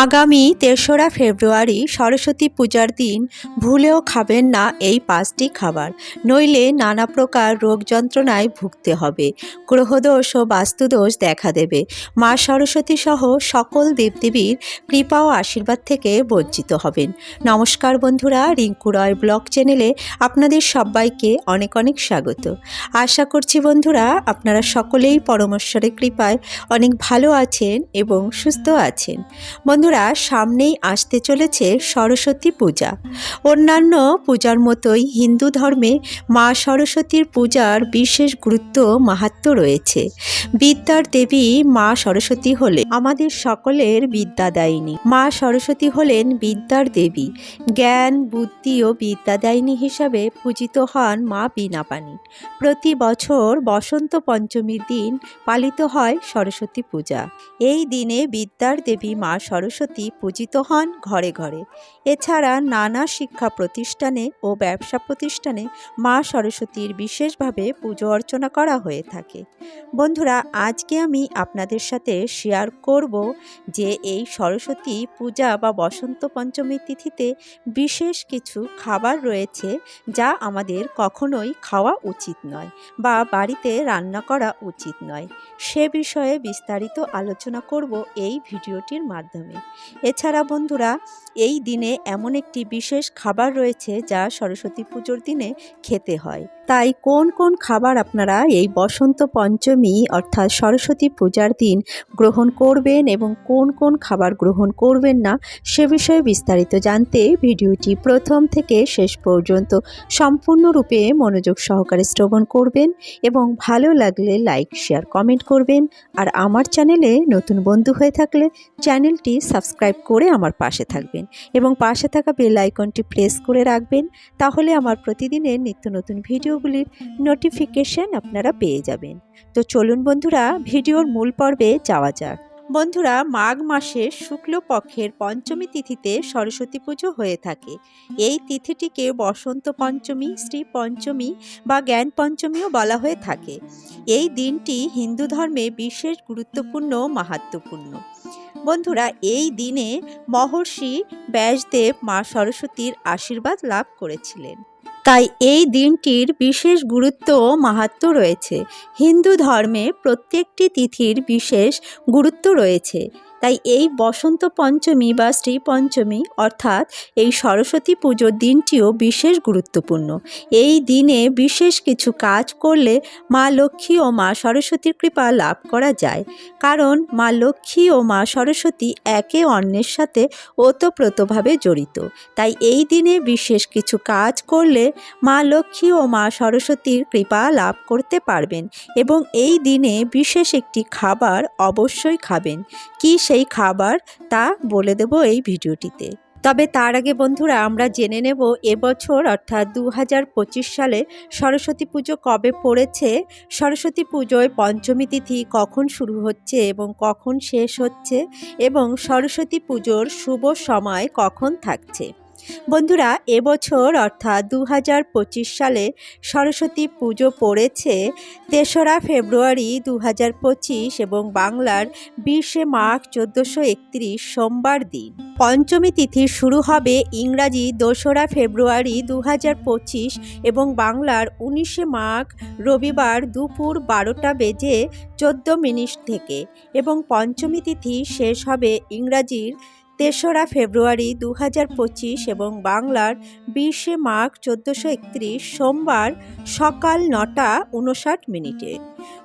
আগামী তেসরা ফেব্রুয়ারি সরস্বতী পূজার দিন, ভুলেও খাবেন না এই পাঁচটি খাবার। নইলে নানা প্রকার রোগ যন্ত্রণায় ভুগতে হবে। গ্রহদোষ ও বাস্তুদোষ দেখা দেবে। মা সরস্বতী সহ সকল দেবদেবীর কৃপা ও আশীর্বাদ থেকে বঞ্চিত হবেন। নমস্কার বন্ধুরা, রিঙ্কু রয় ব্লগ চ্যানেলে আপনাদের সবাইকে অনেক অনেক স্বাগত। আশা করছি বন্ধুরা, আপনারা সকলেই পরমেশ্বরের কৃপায় অনেক ভালো আছেন এবং সুস্থ আছেন। বন্ধুরা, সামনেই আসতে চলেছে সরস্বতী পূজা। অন্যান্য পূজার মতোই হিন্দু ধর্মে মা সরস্বতীর পূজার বিশেষ গুরুত্ব মাহাত্ম্য রয়েছে। বিদ্যার দেবী মা সরস্বতী হলে আমাদের সকলের বিদ্যা বিদ্যাদায়িনী। মা সরস্বতী হলেন বিদ্যার দেবী। জ্ঞান, বুদ্ধি ও বিদ্যাদায়িনী হিসাবে পূজিত হন মা বীণাপাণি। প্রতি বছর বসন্ত পঞ্চমীর দিন পালিত হয় সরস্বতী পূজা। এই দিনে বিদ্যার দেবী মা সরস্বতী পূজিত হন ঘরে ঘরে। এছাড়া নানা শিক্ষা প্রতিষ্ঠানে ও ব্যবসা প্রতিষ্ঠানে মা সরস্বতীর বিশেষভাবে পুজো অর্চনা করা হয়ে থাকে। বন্ধুরা, আজকে আমি আপনাদের সাথে শেয়ার করব যে এই সরস্বতী পূজা বা বসন্ত পঞ্চমী তিথিতে বিশেষ কিছু খাবার রয়েছে যা আমাদের কখনোই খাওয়া উচিত নয় বা বাড়িতে রান্না করা উচিত নয়। সে বিষয়ে বিস্তারিত আলোচনা করব এই ভিডিওটির মাধ্যমে। এছাড়া বন্ধুরা, এই দিনে এমন একটি বিশেষ খাবার রয়েছে যা সরস্বতী পুজোর দিনে খেতে হয়। তাই কোন কোন খাবার আপনারা এই বসন্ত পঞ্চমী অর্থাৎ সরস্বতী পূজার দিন গ্রহণ করবেন এবং কোন কোন খাবার গ্রহণ করবেন না, সে বিষয়ে বিস্তারিত জানতে ভিডিওটি প্রথম থেকে শেষ পর্যন্ত সম্পূর্ণরূপে মনোযোগ সহকারে শ্রবণ করবেন এবং ভালো লাগলে লাইক, শেয়ার, কমেন্ট করবেন। আর আমার চ্যানেলে নতুন বন্ধু হয়ে থাকলে চ্যানেলটি সাবস্ক্রাইব করে আমার পাশে থাকবেন এবং পাশে থাকা বেল আইকনটি প্রেস করে রাখবেন, তাহলে আমার প্রতিদিনের নিত্য নতুন ভিডিওগুলির নোটিফিকেশন আপনারা পেয়ে যাবেন। তো চলুন বন্ধুরা, ভিডিওর মূল পর্বে যাওয়া যাক। বন্ধুরা, মাঘ মাসের শুক্লপক্ষের পঞ্চমী তিথিতে সরস্বতী পুজো হয়ে থাকে। এই তিথিটিকে বসন্ত পঞ্চমী, শ্রী পঞ্চমী বা জ্ঞান পঞ্চমীও বলা হয়ে থাকে। এই দিনটি হিন্দু ধর্মে বিশেষ গুরুত্বপূর্ণ, মাহাত্ম্যপূর্ণ। বন্ধুরা, এই দিনে মহর্ষি ব্যাসদেব মা সরস্বতীর আশীর্বাদ লাভ করেছিলেন। তাই এই দিনটির বিশেষ গুরুত্ব ও মাহাত্ম রয়েছে। হিন্দু ধর্মে প্রত্যেকটি তিথির বিশেষ গুরুত্ব রয়েছে। তাই এই বসন্ত পঞ্চমী বা শ্রী পঞ্চমী, অর্থাৎ এই সরস্বতী পুজোর দিনটিও বিশেষ গুরুত্বপূর্ণ। এই দিনে বিশেষ কিছু কাজ করলে মা লক্ষ্মী ও মা সরস্বতীর কৃপা লাভ করা যায়। কারণ মা লক্ষ্মী ও মা সরস্বতী একে অন্যের সাথে ওতপ্রোতভাবে জড়িত। তাই এই দিনে বিশেষ কিছু কাজ করলে মা লক্ষ্মী ও মা সরস্বতীর কৃপা লাভ করতে পারবেন এবং এই দিনে বিশেষ একটি খাবার অবশ্যই খাবেন। কি সেই খাবার তা বলে দেব এই ভিডিওটিতে। তবে তার আগে বন্ধুরা, আমরা জেনে নেব এবছর অর্থাৎ দু হাজার পঁচিশ সালে সরস্বতী পুজো কবে পড়েছে, সরস্বতী পুজোয় পঞ্চমী তিথি কখন শুরু হচ্ছে এবং কখন শেষ হচ্ছে এবং সরস্বতী পুজোর শুভ সময় কখন থাকছে। বন্ধুরা, এবছর অর্থাৎ দু হাজার পঁচিশ সালে সরস্বতী পুজো পড়েছে তেসরা ফেব্রুয়ারি দু হাজার পঁচিশ এবং বাংলার বিশে মাঘ চোদ্দোশো একত্রিশ সোমবার দিন। পঞ্চমী তিথি শুরু হবে ইংরাজি দোসরা ফেব্রুয়ারি দু হাজার পঁচিশ এবং বাংলার উনিশে মাঘ রবিবার দুপুর বারোটা বেজে চোদ্দ মিনিট থেকে এবং পঞ্চমী তিথি শেষ হবে ইংরাজির তেসরা ফেব্রুয়ারি দু হাজার পঁচিশ এবং বাংলার বিশে মাঘ চোদ্দোশো সোমবার সকাল নটা উনষাট মিনিটে।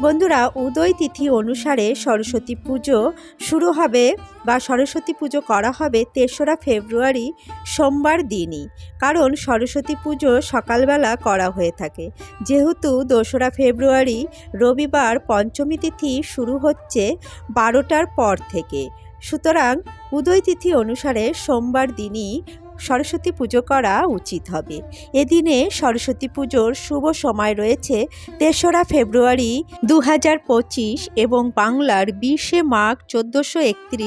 বন্ধুরা, উদয় তিথি অনুসারে সরস্বতী পুজো শুরু হবে বা সরস্বতী পুজো করা হবে তেসরা ফেব্রুয়ারি সোমবার দিনই। কারণ সরস্বতী পুজো সকালবেলা করা হয়ে থাকে। যেহেতু দোসরা ফেব্রুয়ারি রবিবার পঞ্চমী তিথি শুরু হচ্ছে বারোটার পর থেকে। সুতরাং উদয় তিথি অনুসারে সোমবার দিনই সরস্বতী পুজো করা উচিত হবে। এদিনে সরস্বতী পুজোর শুভ সময় রয়েছে তেসরা ফেব্রুয়ারি দু এবং বাংলার বিশে মাঘ চোদ্দোশো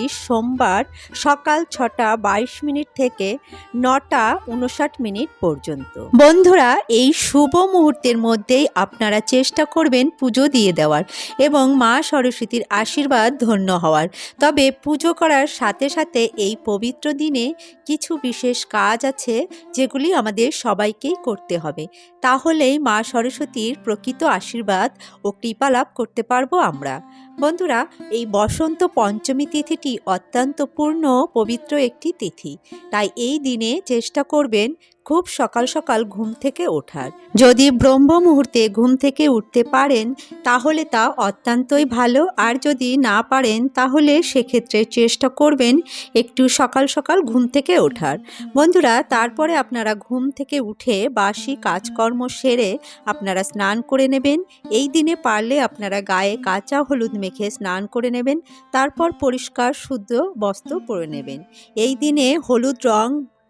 সোমবার সকাল ছটা বাইশ মিনিট থেকে নটা উনষাট মিনিট পর্যন্ত। বন্ধুরা, এই শুভ মুহূর্তের মধ্যেই আপনারা চেষ্টা করবেন পুজো দিয়ে দেওয়ার এবং মা সরস্বতীর আশীর্বাদ ধন্য হওয়ার। তবে পুজো করার সাথে সাথে এই পবিত্র দিনে কিছু বিশেষ কাজ আছে যেগুলি আমাদের সবাইকেই করতে হবে। তাহলেই মা সরস্বতীর প্রকৃত আশীর্বাদ ও কৃপা লাভ করতে পারব আমরা। বন্ধুরা, এই বসন্ত পঞ্চমী তিথিটি অত্যন্ত পূর্ণ, পবিত্র একটি তিথি। তাই এই দিনে চেষ্টা করবেন খুব সকাল সকাল ঘুম থেকে ওঠার। যদি ব্রহ্ম মুহূর্তে ঘুম থেকে উঠতে পারেন, তাহলে তা অত্যন্তই ভালো। আর যদি না পারেন, তাহলে সেক্ষেত্রে চেষ্টা করবেন একটু সকাল সকাল ঘুম থেকে ওঠার। বন্ধুরা, তারপরে আপনারা ঘুম থেকে উঠে বাসি কাজকর্ম সেরে আপনারা স্নান করে নেবেন। এই দিনে পারলে আপনারা গায়ে কাঁচা হলুদ মেখে স্নান করে নেবেন, তারপর পরিষ্কার, শুদ্ধ বস্ত্র পরে নেবেন। এই দিনে হলুদ রং,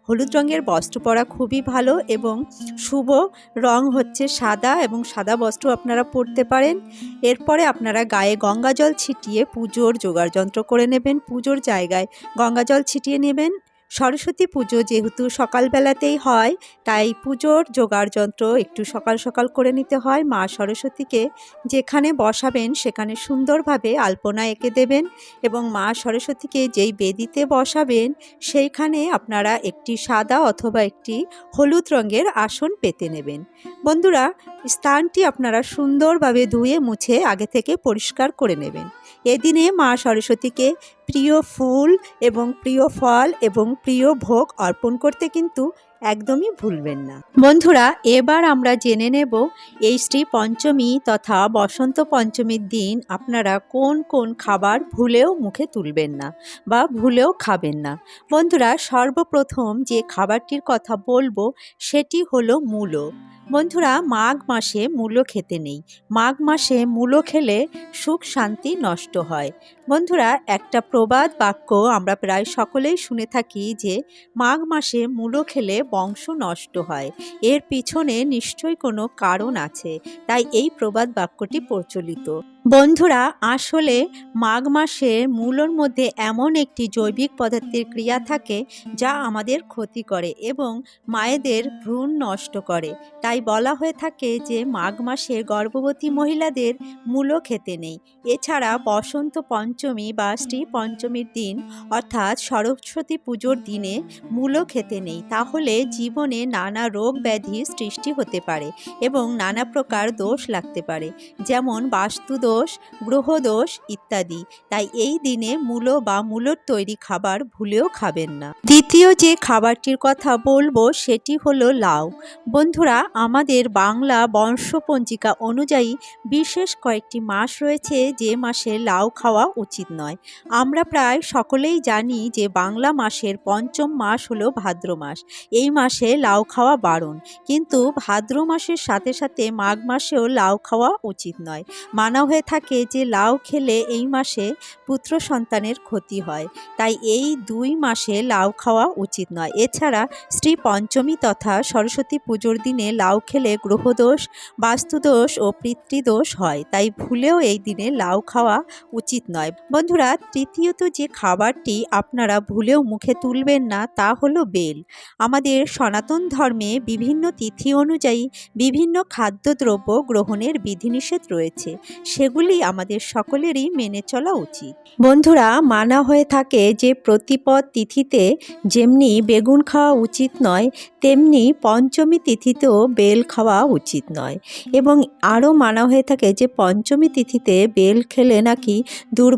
হলুদ রঙের বস্ত্র পরা খুবই ভালো এবং শুভ রং হচ্ছে সাদা এবং সাদা বস্ত্র আপনারা পরতে পারেন। এরপরে আপনারা গায়ে গঙ্গাজল ছিটিয়ে পুজোর জোগাড় যন্ত্র করে নেবেন। পুজোর জায়গায় গঙ্গাজল ছিটিয়ে নেবেন সরস্বতী পুজো যেহেতু সকালবেলাতেই হয়, তাই পুজোর জোগাড় যন্ত্র একটু সকাল সকাল করে নিতে হয়। মা সরস্বতীকে যেখানে বসাবেন সেখানে সুন্দরভাবে আলপনা এঁকে দেবেন এবং মা সরস্বতীকে যেই বেদিতে বসাবেন সেইখানে আপনারা একটি সাদা অথবা একটি হলুদ রঙের আসন পেতে নেবেন। বন্ধুরা স্থানটি আপনারা সুন্দরভাবে ধুয়ে মুছে আগে থেকে পরিষ্কার করে নেবেন। এদিনে মা সরস্বতীকে প্রিয় ফুল এবং প্রিয় ফল এবং প্রিয় ভোগ অর্পণ করতে কিন্তু একদমই ভুলবেন না। বন্ধুরা, এবার আমরা জেনে নেব এই শ্রী পঞ্চমী তথা বসন্ত পঞ্চমীর দিন আপনারা কোন কোন খাবার ভুলেও মুখে তুলবেন না বা ভুলেও খাবেন না। বন্ধুরা, সর্বপ্রথম যে খাবারটির কথা বলব সেটি হলো মূলো। বন্ধুরা মাঘ মাসে মূলো খেতে নেই। মাঘ মাসে মূলো খেলে সুখ শান্তি নষ্ট হয়। বন্ধুরা, একটা প্রবাদ বাক্য আমরা প্রায় সকলেই শুনে থাকি যে, মাঘ মাসে মূলো খেলে বংশ নষ্ট হয়। এর পিছনে নিশ্চয়ই কোনো কারণ আছে, তাই এই প্রবাদ বাক্যটি প্রচলিত। বন্ধুরা, আসলে মাঘ মাসে মূলোর মধ্যে এমন একটি জৈবিক পদার্থের ক্রিয়া থাকে যা আমাদের ক্ষতি করে এবং মায়েদের ভ্রূণ নষ্ট করে। তাই বলা হয়ে থাকে যে, মাঘ মাসে গর্ভবতী মহিলাদের মূলো খেতে নেই। এছাড়া বসন্ত পঞ্চমী বা শ্রী পঞ্চমীর দিন অর্থাৎ সরস্বতী পুজোর দিনে মূলো খেতে নেই। তাহলে জীবনে নানা রোগ ব্যাধি সৃষ্টি হতে পারে এবং নানা প্রকার দোষ লাগতে পারে। যেমন বাস্তুদোষ গ্রহদোষ ইত্যাদি। তাই এই দিনে মূলো বা মূলোর তৈরি খাবার ভুলেও খাবেন না। দ্বিতীয় যে খাবারটির কথা বলব সেটি হলো লাউ। বন্ধুরা আমাদের বাংলা বংশপঞ্জিকা অনুযায়ী বিশেষ কয়েকটি মাস রয়েছে যে মাসে লাউ খাওয়া উচিত নয়। আমরা প্রায় সকলেই জানি যে বাংলা মাসের পঞ্চম মাস হলো ভাদ্র মাস। এই মাসে লাউ খাওয়া বারণ। কিন্তু ভাদ্র মাসের সাথে সাথে মাঘ মাসেও লাউ খাওয়া উচিত নয়। মানা হয়ে থাকে যে লাউ খেলে এই মাসে পুত্র সন্তানের ক্ষতি হয়। তাই এই দুই মাসে লাউ খাওয়া উচিত নয়। এছাড়া শ্রী পঞ্চমী তথা সরস্বতী পুজোর দিনে লাউ খেলে গ্রহদোষ, বাস্তুদোষ ও পিতৃদোষ হয়। তাই ভুলেও এই দিনে লাউ খাওয়া উচিত নয়। বন্ধুরা, তৃতীয়ত যে খাবারটি আপনারা ভুলেও মুখে তুলবেন না, তা হলো বেল। আমাদের সনাতন ধর্মে বিভিন্ন তিথি অনুযায়ী বিভিন্ন খাদ্যদ্রব্য গ্রহণের বিধিনিষেধ রয়েছে। সেগুলি আমাদের সকলেরই মেনে চলা উচিত। বন্ধুরা, মানা হয়ে থাকে যে প্রতিপদ তিথিতে যেমনি বেগুন খাওয়া উচিত নয়, তেমনি পঞ্চমী তিথিতেও বেল খাওয়া উচিত নয়। এবং আরও মানা হয়ে থাকে যে পঞ্চমী তিথিতে বেল খেলে নাকি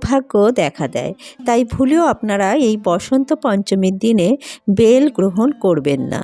দুর্ভাগ্য দেখা দেয়। তাই ভুলেও আপনারা এই বসন্ত পঞ্চমীর দিনে বেল গ্রহণ করবেন না।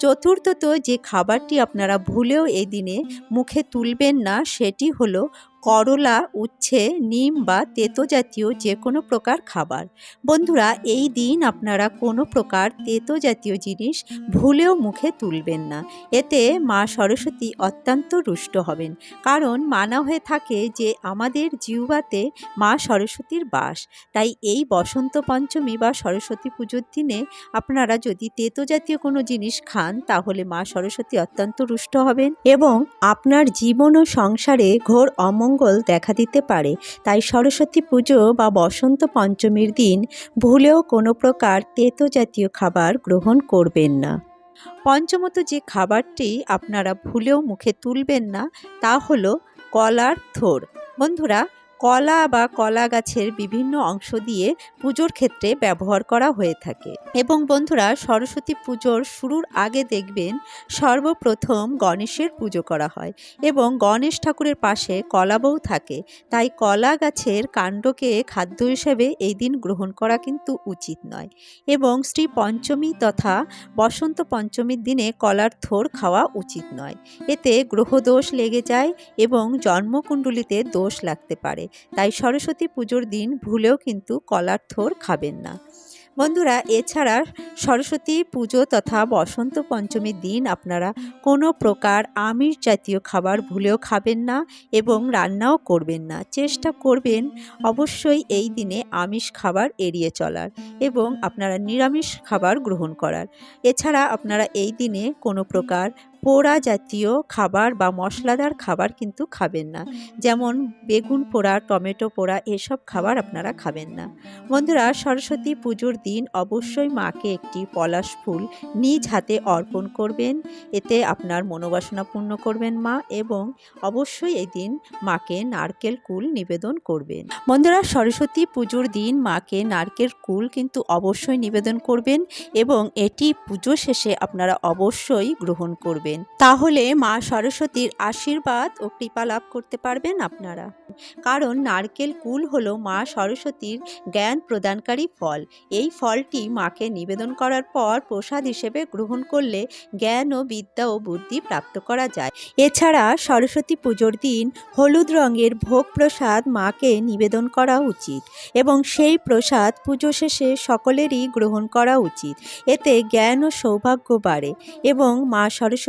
চতুর্থত যে খাবারটি আপনারা ভুলেও এই দিনে মুখে তুলবেন না, সেটি হলো করলা, উচ্ছে, নিম বা তেতো জাতীয় যে কোনো প্রকার খাবার। বন্ধুরা, এই দিন আপনারা কোনো প্রকার তেতো জাতীয় জিনিস ভুলেও মুখে তুলবেন না। এতে মা সরস্বতী অত্যন্ত রুষ্ট হবেন। কারণ মানা হয়ে থাকে যে, আমাদের জিউবাতে মা সরস্বতীর বাস। তাই এই বসন্ত পঞ্চমী বা সরস্বতী পুজোর দিনে আপনারা যদি তেতো জাতীয় কোনো জিনিস খান, তাহলে মা সরস্বতী অত্যন্ত রুষ্ট হবেন এবং আপনার জীবন ও সংসারে ঘোর অমঙ্গল দেখা দিতে পারে। তাই সরস্বতী পুজো বা বসন্ত পঞ্চমীর দিন ভুলেও কোনো প্রকার তেতো জাতীয় খাবার গ্রহণ করবেন না। পঞ্চমত যে খাবারটি আপনারা ভুলেও মুখে তুলবেন না, তা হলো কলার থোর। বন্ধুরা কলা বা কলা গাছের বিভিন্ন অংশ দিয়ে পুজোর ক্ষেত্রে ব্যবহার করা হয়ে থাকে। এবং বন্ধুরা, সরস্বতী পুজোর শুরুর আগে দেখবেন সর্বপ্রথম গণেশের পুজো করা হয় এবং গণেশ ঠাকুরের পাশে কলাবউ থাকে। তাই কলা গাছের কাণ্ডকে খাদ্য হিসেবে এই দিন গ্রহণ করা কিন্তু উচিত নয়। এবং শ্রী পঞ্চমী তথা বসন্ত পঞ্চমীর দিনে কলার থোর খাওয়া উচিত নয়। এতে গ্রহদোষ লেগে যায় এবং জন্মকুণ্ডলিতে দোষ লাগতে পারে। তাই সরস্বতী পুজোর দিন ভুলেও কিন্তু কলার থোর খাবেন না। বন্ধুরা, এছাড়া সরস্বতী পুজো তথা বসন্ত পঞ্চমীর দিন আপনারা কোনো প্রকার আমিষ জাতীয় খাবার ভুলেও খাবেন না এবং রান্নাও করবেন না। চেষ্টা করবেন অবশ্যই এই দিনে আমিষ খাবার এড়িয়ে চলার এবং আপনারা নিরামিষ খাবার গ্রহণ করার। এছাড়া আপনারা এই দিনে কোনো প্রকার পোড়া জাতীয় খাবার বা মশলাদার খাবার কিন্তু খাবেন না। যেমন বেগুন পোড়া, টমেটো পোড়া, এসব খাবার আপনারা খাবেন না। বন্ধুরা, সরস্বতী পুজোর দিন অবশ্যই মাকে একটি পলাশ ফুল নিজ হাতে অর্পণ করবেন। এতে আপনার মনোবাসনা পূর্ণ করবেন মা এবং অবশ্যই এই দিন মাকে নারকেল কুল নিবেদন করবেন। বন্ধুরা, সরস্বতী পুজোর দিন মাকে নারকেল কুল কিন্তু অবশ্যই নিবেদন করবেন এবং এটি পুজো শেষে আপনারা অবশ্যই গ্রহণ করবেন। তাহলে মা সরস্বতীর আশীর্বাদ ও কৃপা লাভ করতে পারবেন আপনারা। কারণ নারকেল কুল হলো মা সরস্বতীর জ্ঞান প্রদানকারী ফল। এই ফলটি মাকে নিবেদন করার পর প্রসাদ হিসেবে গ্রহণ করলে জ্ঞান ও বিদ্যা ও বুদ্ধি প্রাপ্ত করা যায়। এছাড়া সরস্বতী পুজোর দিন হলুদ রঙের ভোগ প্রসাদ মাকে নিবেদন করা উচিত এবং সেই প্রসাদ পুজো শেষে সকলেরই গ্রহণ করা উচিত। এতে জ্ঞান ও সৌভাগ্য বাড়ে এবং মা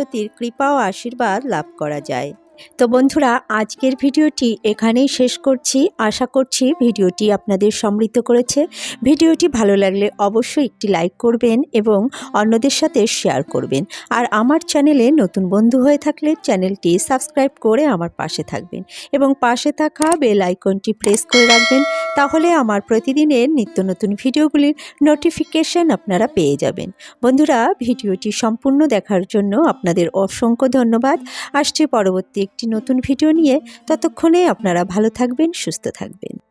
সরস্বতীর কৃপা ও আশীর্বাদ লাভ করা যায়। তো বন্ধুরা, আজকের ভিডিওটি এখানেই শেষ করছি। আশা করছি ভিডিওটি আপনাদের সমৃদ্ধ করেছে। ভিডিওটি ভালো লাগলে অবশ্যই একটি লাইক করবেন এবং অন্যদের সাথে শেয়ার করবেন। আর আমার চ্যানেলে নতুন বন্ধু হয়ে থাকলে চ্যানেলটি সাবস্ক্রাইব করে আমার পাশে থাকবেন এবং পাশে থাকা বেল আইকনটি প্রেস করে রাখবেন তাহলে আমার প্রতিদিনের নিত্য নতুন ভিডিওগুলির নোটিফিকেশান আপনারা পেয়ে যাবেন। বন্ধুরা, ভিডিওটি সম্পূর্ণ দেখার জন্য আপনাদের অসংখ্য ধন্যবাদ। আসছে পরবর্তী একটি নতুন ভিডিও নিয়ে। ততক্ষণে আপনারা ভালো থাকবেন, সুস্থ থাকবেন।